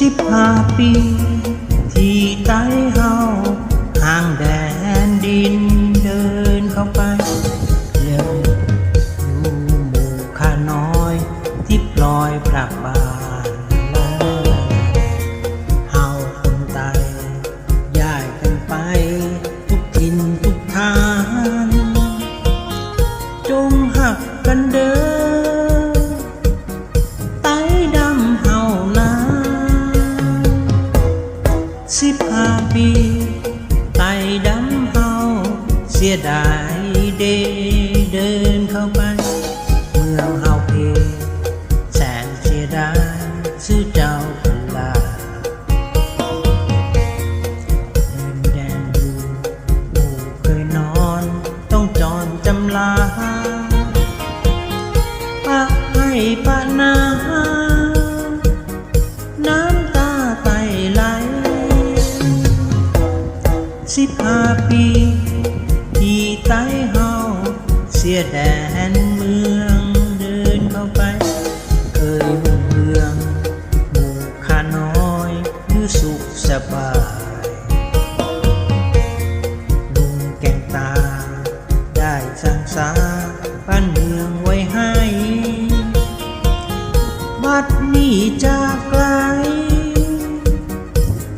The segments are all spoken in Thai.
สิบห้าปี ที่ใต้เฮาห่างแดนดินเดินเข้าไปเร็วดูหมู่ข้าน้อย ที่ปล่อยพระบา ยดายเดเดินเข้าไป เมืองเฮาเพแสนเสียดายซื้อเจ้าเป็นลาเดินแดนดูหมู่เคยนอนต้องจอนจำลาปะให้ปะนาน้ำตาไตไหลสิบห้าปี สียแดนเมืองเดินเข้าไป เคยหุ่นเรืองหมู่ข้าน้อยอยู่สุขสบายลุงแกงตา ได้สร้างสาบ้านเมืองไว้ให้ บัดนี้จากไกล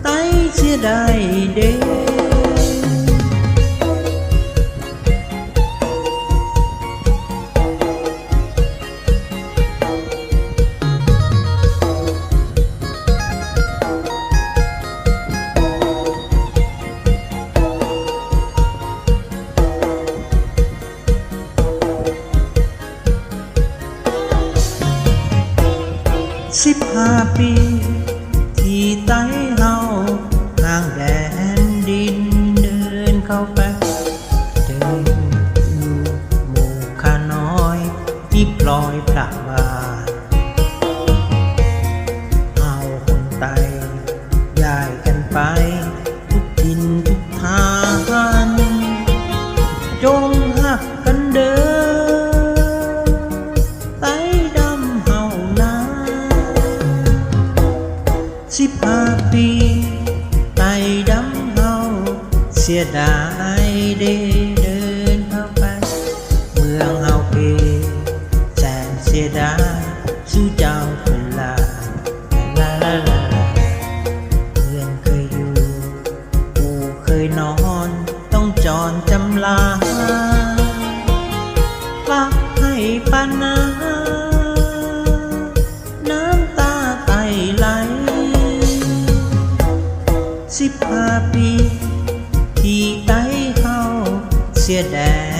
ไต้เสียได้เด้ ลอยพระบาเอาคนไตย้ายกันไป ทุกทินทุกทางจงหักกันเด้อไตดำเฮานาสิบห้าปีไต่ดำเฮาเสียดายเด สียดายสู้เจ้าเป็นลาลาลาลาเพื่อนเคยอยู่ปูเคยนอนต้องจอนจำลาปักให้ปานาน้ำตาไตไหลสิบห้าปีที่ไต้เฮาเสียแดน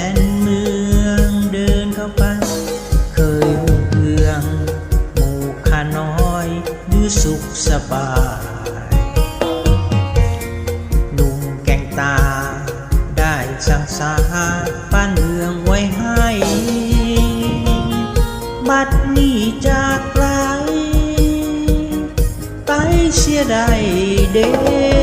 บายลุงแก่งตา ได้สั่งสาบ้านเมืองไว้ให้ บัดนี้จากไกลไปเสียได้เด้